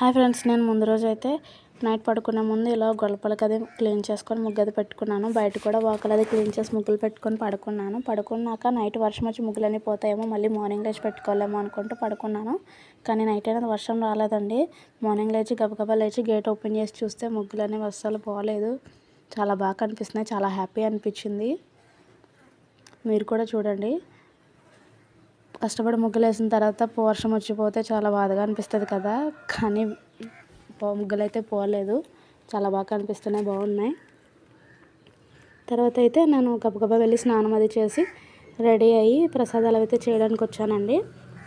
Hi friends నేను ముందు రోజు అయితే నైట్ పడుకునే ముందు ఇలా గొలపలకి అది క్లీన్ చేసుకొని ముగ్గు అది పెట్టుకున్నాను. బయట కూడా వాకలు అది క్లీన్ చేసి ముగ్గులు పెట్టుకొని పడుకున్నాను. పడుకున్నాక నైట్ వర్షం వచ్చి ముగ్గులన్నీ పోతాయేమో మళ్ళీ మార్నింగ్ లేచి పెట్టుకోలేమో అనుకుంటూ పడుకున్నాను. కానీ నైట్ అయినది వర్షం రాలేదండి. మార్నింగ్ లేచి గబగబా లేచి గేట్ ఓపెన్ చేసి చూస్తే ముగ్గులు అస్సలు పోలేదు. చాలా బాగా కనిపిస్తున్నాయి చాలా హ్యాపీ అనిపించింది. మీరు కూడా చూడండి. కష్టపడి ముగ్గులు వేసిన తర్వాత వర్షం వచ్చిపోతే చాలా బాధగా అనిపిస్తుంది కదా. కానీ ముగ్గులు అయితే పోలేదు. చాలా బాగా కనిపిస్తున్నాయి బాగున్నాయి. తర్వాత అయితే నేను గబగబా వెళ్ళి స్నానం అది చేసి రెడీ అయ్యి ప్రసాదాలు అయితే చేయడానికి వచ్చానండి.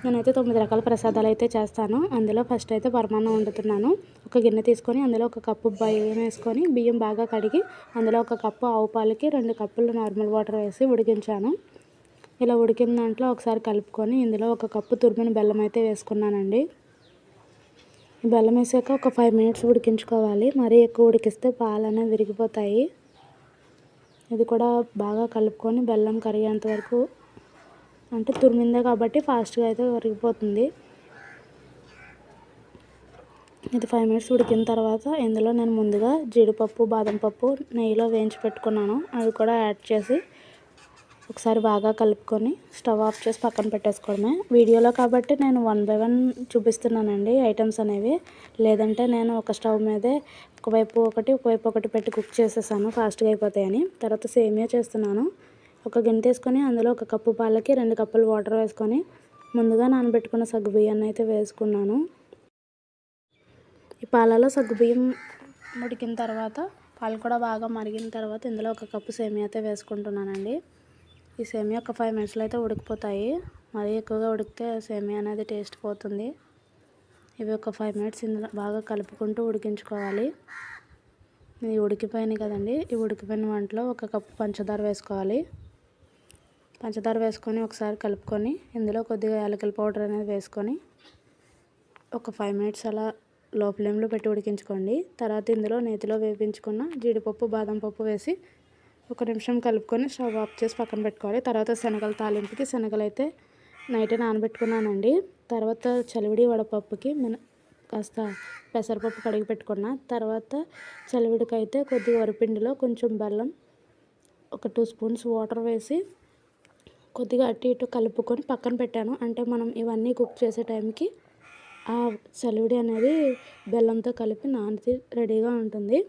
నేనైతే తొమ్మిది రకాల ప్రసాదాలు అయితే చేస్తాను. అందులో ఫస్ట్ అయితే పరమాన్నం వండుతున్నాను. ఒక గిన్నె తీసుకొని అందులో ఒక కప్పు బియ్యం వేసుకొని బియ్యం బాగా కడిగి అందులో ఒక కప్పు ఆవు పాలకి రెండు కప్పులు నార్మల్ వాటర్ వేసి ఉడికించాను. ఇలా ఉడికిన దాంట్లో ఒకసారి కలుపుకొని ఇందులో ఒక కప్పు తురిమిన బెల్లం అయితే వేసుకున్నానండి. బెల్లం వేసాక ఒక ఫైవ్ మినిట్స్ ఉడికించుకోవాలి. మరీ ఎక్కువ ఉడికిస్తే పాలు అనేవి విరిగిపోతాయి. ఇది కూడా బాగా కలుపుకొని బెల్లం కరిగేంత వరకు అంటే తురిమిందే కాబట్టి ఫాస్ట్గా అయితే విరిగిపోతుంది. ఇది ఫైవ్ మినిట్స్ ఉడికిన తర్వాత ఇందులో నేను ముందుగా జీడిపప్పు బాదం పప్పు నెయ్యిలో వేయించి పెట్టుకున్నాను. అవి కూడా యాడ్ చేసి ఒకసారి బాగా కలుపుకొని స్టవ్ ఆఫ్ చేసి పక్కన పెట్టేసుకోవడమే. వీడియోలో కాబట్టి నేను వన్ బై వన్ చూపిస్తున్నానండి ఐటమ్స్ అనేవి. లేదంటే నేను ఒక స్టవ్ మీదే ఒకవైపు ఒకటి ఒకవైపు ఒకటి పెట్టి కుక్ చేసేసాను ఫాస్ట్గా అయిపోతాయని. తర్వాత సేమియా చేస్తున్నాను. ఒక గిన్నె తీసుకొని అందులో ఒక కప్పు పాలకి రెండు కప్పులు వాటర్ వేసుకొని ముందుగా నానబెట్టుకున్న సగ్గుబియ్యాన్ని అయితే వేసుకున్నాను. ఈ పాలలో సగ్గుబియ్యం ఉడికిన తర్వాత పాలు కూడా బాగా మరిగిన తర్వాత ఇందులో ఒక కప్పు సేమియా అయితే వేసుకుంటున్నానండి. ఈ సేమియా ఒక ఫైవ్ మినిట్స్లో అయితే ఉడికిపోతాయి. మరీ ఎక్కువగా ఉడికితే సేమియా అనేది టేస్ట్ పోతుంది. ఇవి ఒక ఫైవ్ మినిట్స్ ఇందులో బాగా కలుపుకుంటూ ఉడికించుకోవాలి. ఇది ఉడికిపోయినాయి కదండి. ఈ ఉడికిపోయిన వంటలో ఒక కప్పు పంచదార వేసుకోవాలి. పంచదార వేసుకొని ఒకసారి కలుపుకొని ఇందులో కొద్దిగా యాలకల పౌడర్ అనేది వేసుకొని ఒక ఫైవ్ మినిట్స్ అలా లో ఫ్లేమ్లో పెట్టి ఉడికించుకోండి. తర్వాత ఇందులో నేతిలో వేపించుకున్న జీడిపప్పు బాదం పప్పు వేసి ఒక నిమిషం కలుపుకొని స్టవ్ ఆఫ్ చేసి పక్కన పెట్టుకోవాలి. తర్వాత శనగల తాలింపుకి శనగలు అయితే నైట్ నానబెట్టుకున్నానండి. తర్వాత చలివిడి వడపప్పుకి మన కాస్త పెసరపప్పు కడిగి పెట్టుకున్నా. తర్వాత చలివిడికి అయితే కొద్దిగా వరిపిండిలో కొంచెం బెల్లం ఒక టూ స్పూన్స్ వాటర్ వేసి కొద్దిగా అటు ఇటు కలుపుకొని పక్కన పెట్టాను. అంటే మనం ఇవన్నీ కుక్ చేసే టైంకి ఆ చలివిడి అనేది బెల్లంతో కలిపి నానితే రెడీగా ఉంటుంది.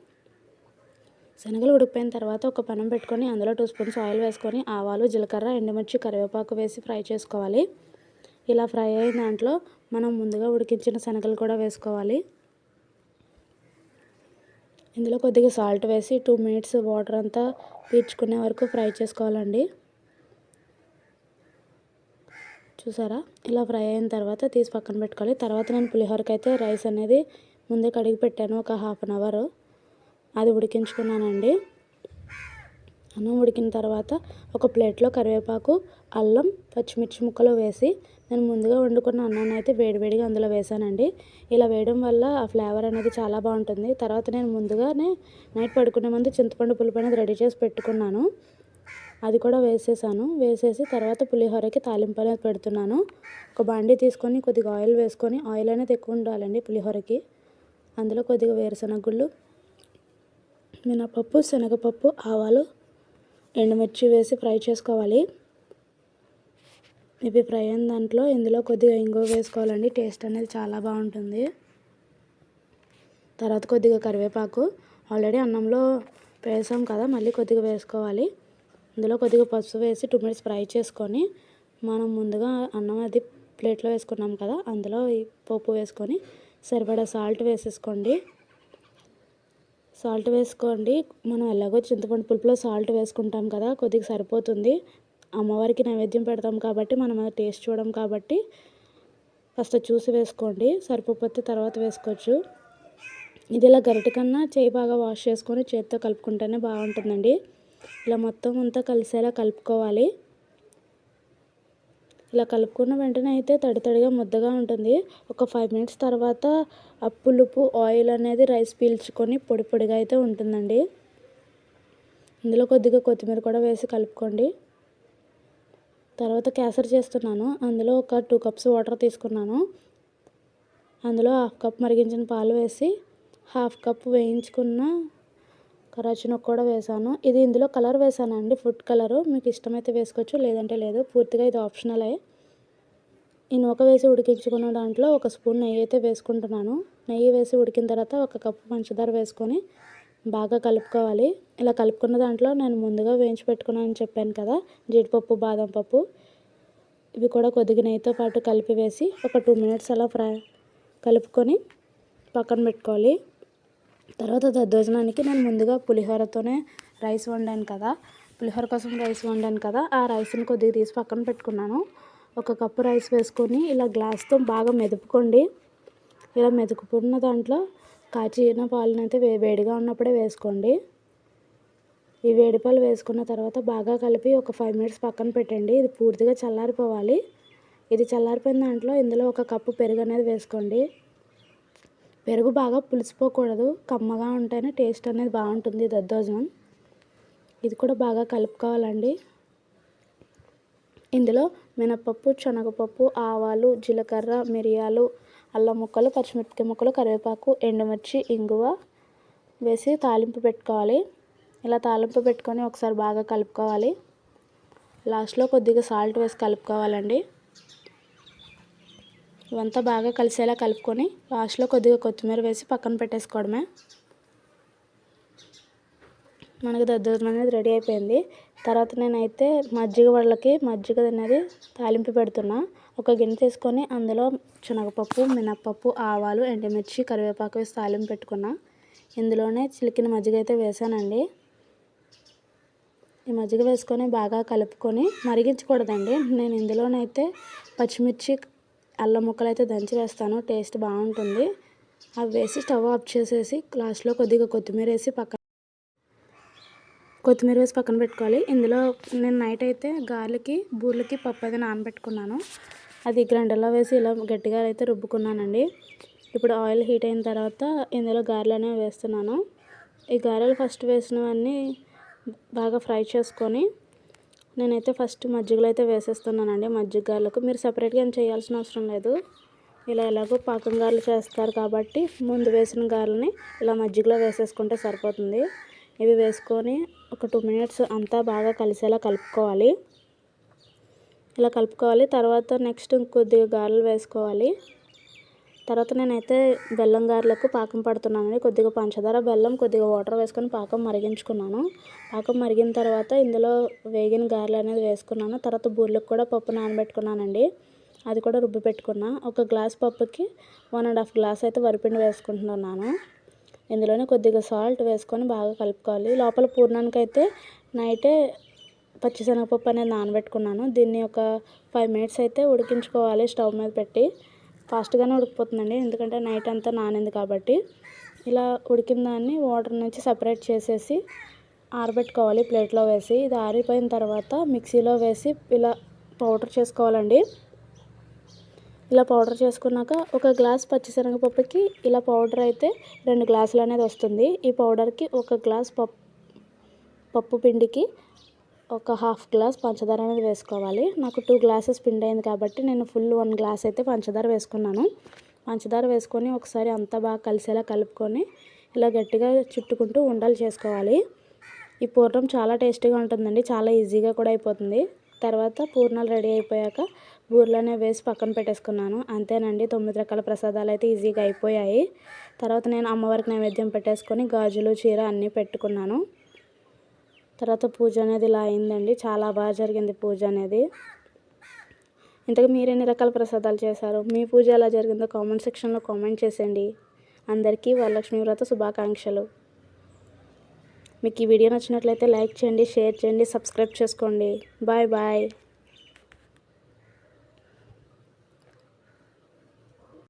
శనగలు ఉడికిపోయిన తర్వాత ఒక పనం పెట్టుకొని అందులో టూ స్పూన్స్ ఆయిల్ వేసుకొని ఆవాలు జీలకర్ర ఎండుమిర్చి కరివేపాకు వేసి ఫ్రై చేసుకోవాలి. ఇలా ఫ్రై అయిన దాంట్లో మనం ముందుగా ఉడికించిన శనగలు కూడా వేసుకోవాలి. ఇందులో కొద్దిగా సాల్ట్ వేసి టూ మినిట్స్ వాటర్ అంతా పీల్చుకునే వరకు ఫ్రై చేసుకోవాలండి. చూసారా? ఇలా ఫ్రై అయిన తర్వాత తీసి పక్కన పెట్టుకోవాలి. తర్వాత నేను పులిహోరకి అయితే రైస్ అనేది ముందే కడిగి పెట్టాను ఒక హాఫ్ అన్ అవర్ అది ఉడికించుకున్నానండి. అన్నం ఉడికిన తర్వాత ఒక ప్లేట్లో కరివేపాకు అల్లం పచ్చిమిర్చి ముక్కలు వేసి నేను ముందుగా వండుకున్న అన్నాన్ని అయితే వేడివేడిగా అందులో వేసానండి. ఇలా వేయడం వల్ల ఆ ఫ్లేవర్ అనేది చాలా బాగుంటుంది. తర్వాత నేను ముందుగానే నైట్ పడుకునే ముందు చింతపండు పులుపు అనేది రెడీ చేసి పెట్టుకున్నాను. అది కూడా వేసేసాను. వేసేసి తర్వాత పులిహోరకి తాలింపు అనేది పెడుతున్నాను. ఒక బాండీ తీసుకొని కొద్దిగా ఆయిల్ వేసుకొని ఆయిల్ అనేది ఎక్కువ ఉండాలండి పులిహోరకి. అందులో కొద్దిగా వేరుశనగ గుళ్ళు మినపప్పు శనగపప్పు ఆవాలు ఎండుమిర్చి వేసి ఫ్రై చేసుకోవాలి. ఇవి ఫ్రై అయిన దాంట్లో ఇందులో కొద్దిగా ఇంగువ వేసుకోవాలండి. టేస్ట్ అనేది చాలా బాగుంటుంది. తర్వాత కొద్దిగా కరివేపాకు. ఆల్రెడీ అన్నంలో వేసాం కదా మళ్ళీ కొద్దిగా వేసుకోవాలి. ఇందులో కొద్దిగా పసుపు వేసి టూ మినిట్స్ ఫ్రై చేసుకొని మనం ముందుగా అన్నం అది ప్లేట్లో వేసుకున్నాం కదా అందులో ఈ పప్పు వేసుకొని సరిపడా సాల్ట్ వేసేసుకోండి. సాల్ట్ వేసుకోండి. మనం ఎలాగో చింతపండు పులుపులో సాల్ట్ వేసుకుంటాం కదా కొద్దిగా సరిపోతుంది. అమ్మవారికి నైవేద్యం పెడతాం కాబట్టి మనం టేస్ట్ చూడడం కాబట్టి ఫస్ట్ చూసి వేసుకోండి. సరిపోతే తర్వాత వేసుకోవచ్చు. ఇది ఇలా గరిట కన్నా చేయి బాగా వాష్ చేసుకొని చేతితో కలుపుకుంటేనే బాగుంటుందండి. ఇలా మొత్తం అంతా కలిసేలా కలుపుకోవాలి. ఇలా కలుపుకున్న వెంటనే అయితే తడి తడిగా ముద్దగా ఉంటుంది. ఒక ఫైవ్ మినిట్స్ తర్వాత ఆ పులుపు ఆయిల్ అనేది రైస్ పీల్చుకొని పొడి పొడిగా అయితే ఉంటుందండి. ఇందులో కొద్దిగా కొత్తిమీర కూడా వేసి కలుపుకోండి. తర్వాత కేసరి చేస్తున్నాను. అందులో ఒక టూ కప్స్ వాటర్ తీసుకున్నాను. అందులో హాఫ్ కప్ మరిగించిన పాలు వేసి హాఫ్ కప్ వేయించుకున్న కరాచినో కూడా వేసాను ఇది ఇందులో కలర్ వేసానండి ఫుడ్ కలరు. మీకు ఇష్టమైతే వేసుకోవచ్చు లేదంటే లేదు. పూర్తిగా ఇది ఆప్షనలే. ఈ నూక వేసి ఉడికించుకున్న దాంట్లో ఒక స్పూన్ నెయ్యి అయితే వేసుకుంటున్నాను. నెయ్యి వేసి ఉడికిన తర్వాత ఒక కప్పు పంచదార వేసుకొని బాగా కలుపుకోవాలి. ఇలా కలుపుకున్న దాంట్లో నేను ముందుగా వేయించి పెట్టుకున్నానని చెప్పాను కదా జీడిపప్పు బాదం పప్పు. ఇవి కూడా కొద్దిగా నెయ్యితో పాటు కలిపి వేసి ఒక టూ మినిట్స్ అలా ఫ్రై కలుపుకొని పక్కన పెట్టుకోవాలి. తర్వాత దద్దోజనానికి నేను ముందుగా పులిహోరతోనే రైస్ వండాను కదా. పులిహోర కోసం రైస్ వండాను కదా. ఆ రైస్ని కొద్దిగా తీసి పక్కన పెట్టుకున్నాను. ఒక కప్పు రైస్ వేసుకొని ఇలా గ్లాస్తో బాగా మెదుపుకోండి. ఇలా మెదుపుకున్న దాంట్లో కాచిన పాలను అయితే వే వేడిగా ఉన్నప్పుడే వేసుకోండి. ఈ వేడి పాలు వేసుకున్న తర్వాత బాగా కలిపి ఒక ఫైవ్ మినిట్స్ పక్కన పెట్టండి. ఇది పూర్తిగా చల్లారిపోవాలి. ఇది చల్లారిపోయిన దాంట్లో ఇందులో ఒక కప్పు పెరుగు అనేది వేసుకోండి. పెరుగు బాగా పులిసిపోకూడదు. కమ్మగా ఉంటేనే టేస్ట్ అనేది బాగుంటుంది దద్దోజనం. ఇది కూడా బాగా కలుపుకోవాలండి. ఇందులో మినపప్పు శనగపప్పు ఆవాలు జీలకర్ర మిరియాలు అల్లం ముక్కలు పచ్చిమిరపకాయ ముక్కలు కరివేపాకు ఎండుమిర్చి ఇంగువ వేసి తాలింపు పెట్టుకోవాలి. ఇలా తాలింపు పెట్టుకొని ఒకసారి బాగా కలుపుకోవాలి. లాస్ట్లో కొద్దిగా సాల్ట్ వేసి కలుపుకోవాలండి. ఇవంతా బాగా కలిసేలా కలుపుకొని లాస్ట్లో కొద్దిగా కొత్తిమీర వేసి పక్కన పెట్టేసుకోవడమే. మనకి దద్దోజనం అనేది రెడీ అయిపోయింది. తర్వాత నేనైతే మజ్జిగ వాళ్ళకి మజ్జిగ అనేది తాలింపు పెడుతున్నా. ఒక గిన్నె తీసుకొని అందులో శనగపప్పు మినప్పప్పు ఆవాలు ఎండుమిర్చి కరివేపాకు వేసి తాలింపు పెట్టుకున్నా. ఇందులోనే చిలికిన మజ్జిగ అయితే వేసానండి. ఈ మజ్జిగ వేసుకొని బాగా కలుపుకొని మరిగించకూడదండి. నేను ఇందులోనైతే పచ్చిమిర్చి అల్లం ముక్కలు అయితే దంచి వేస్తాను టేస్ట్ బాగుంటుంది. అవి వేసి స్టవ్ ఆఫ్ చేసేసి లాస్ట్లో కొద్దిగా కొత్తిమీర వేసి పక్కన కొత్తిమీర వేసి పక్కన పెట్టుకోవాలి. ఇందులో నేను నైట్ అయితే గార్లకి బూర్లకి పప్పు అయితే నానబెట్టుకున్నాను. అది గ్రైండర్లో వేసి ఇలా గట్టిగా అయితే రుబ్బుకున్నానండి. ఇప్పుడు ఆయిల్ హీట్ అయిన తర్వాత ఇందులో గారెలు అనేవి వేస్తున్నాను. ఈ గారెలు ఫస్ట్ వేసినవన్నీ బాగా ఫ్రై చేసుకొని నేనైతే ఫస్ట్ మజ్జిగలో అయితే వేసేస్తున్నానండి. మజ్జిగ మీరు సపరేట్గా ఏం చేయాల్సిన అవసరం లేదు. ఇలా ఎలాగో పాకం గారెలు చేస్తారు కాబట్టి ముందు వేసిన గారెలని ఇలా మజ్జిగలో వేసేసుకుంటే సరిపోతుంది. ఇవి వేసుకొని ఒక టూ మినిట్స్ అంతా బాగా కలిసేలా కలుపుకోవాలి. ఇలా కలుపుకోవాలి. తర్వాత నెక్స్ట్ ఇంకొద్దిగా గారెలు వేసుకోవాలి. తర్వాత నేనైతే బెల్లం గారెలకు పాకం పడుతున్నానని కొద్దిగా పంచదార బెల్లం కొద్దిగా వాటర్ వేసుకొని పాకం మరిగించుకున్నాను. పాకం మరిగిన తర్వాత ఇందులో వేగిన గారెలు అనేది వేసుకున్నాను. తర్వాత బూర్లకు కూడా పప్పు నానబెట్టుకున్నానండి. అది కూడా రుబ్బి పెట్టుకున్నా. ఒక గ్లాస్ పప్పుకి వన్ అండ్ హాఫ్ గ్లాస్ అయితే వరిపిండి వేసుకుంటున్నాను. ఇందులోనే కొద్దిగా సాల్ట్ వేసుకొని బాగా కలుపుకోవాలి. లోపల పూర్ణానికి అయితే నైటే పచ్చిశనగపప్పు అనేది నానబెట్టుకున్నాను. దీన్ని ఒక ఫైవ్ మినిట్స్ అయితే ఉడికించుకోవాలి స్టవ్ మీద పెట్టి. ఫాస్ట్గానే ఉడికిపోతుందండి. ఎందుకంటే నైట్ అంతా నానింది కాబట్టి. ఇలా ఉడికిన దాన్ని వాటర్ నుంచి సపరేట్ చేసేసి ఆరబెట్టుకోవాలి ప్లేట్లో వేసి. ఇది ఆరిపోయిన తర్వాత మిక్సీలో వేసి ఇలా పౌడర్ చేసుకోవాలండి. ఇలా పౌడర్ చేసుకున్నాక ఒక గ్లాస్ పచ్చిశనగపప్పుకి ఇలా పౌడర్ అయితే రెండు గ్లాసులు అనేది వస్తుంది. ఈ పౌడర్కి ఒక గ్లాస్ పప్పు పప్పు పిండికి ఒక హాఫ్ గ్లాస్ పంచదార అనేది వేసుకోవాలి. నాకు టూ గ్లాసెస్ పిండి అయింది కాబట్టి నేను ఫుల్ వన్ గ్లాస్ అయితే పంచదార వేసుకున్నాను. పంచదార వేసుకొని ఒకసారి అంతా బాగా కలిసేలా కలుపుకొని ఇలా గట్టిగా చుట్టుకుంటూ ఉండలు చేసుకోవాలి. ఈ పూర్ణం చాలా టేస్టీగా ఉంటుందండి. చాలా ఈజీగా కూడా అయిపోతుంది. తర్వాత పూర్ణాలు రెడీ అయిపోయాక బూరెలోనే వేసి పక్కన పెట్టేసుకున్నాను. అంతేనండి తొమ్మిది రకాల ప్రసాదాలు అయితే ఈజీగా అయిపోయాయి. తర్వాత నేను అమ్మవారికి నైవేద్యం పెట్టేసుకొని గాజులు చీర అన్నీ పెట్టుకున్నాను. తర్వాత పూజ అనేది ఇలా అయిందండి. చాలా బాగా జరిగింది పూజ అనేది. ఇంతకు మీరు ఎన్ని రకాల ప్రసాదాలు చేశారు? మీ పూజ ఎలా జరిగిందో కామెంట్ సెక్షన్లో కామెంట్ చేసేయండి. అందరికీ వరలక్ష్మి వ్రత శుభాకాంక్షలు. మీకు ఈ వీడియో నచ్చినట్లయితే లైక్ చేయండి షేర్ చేయండి సబ్స్క్రైబ్ చేసుకోండి. Bye bye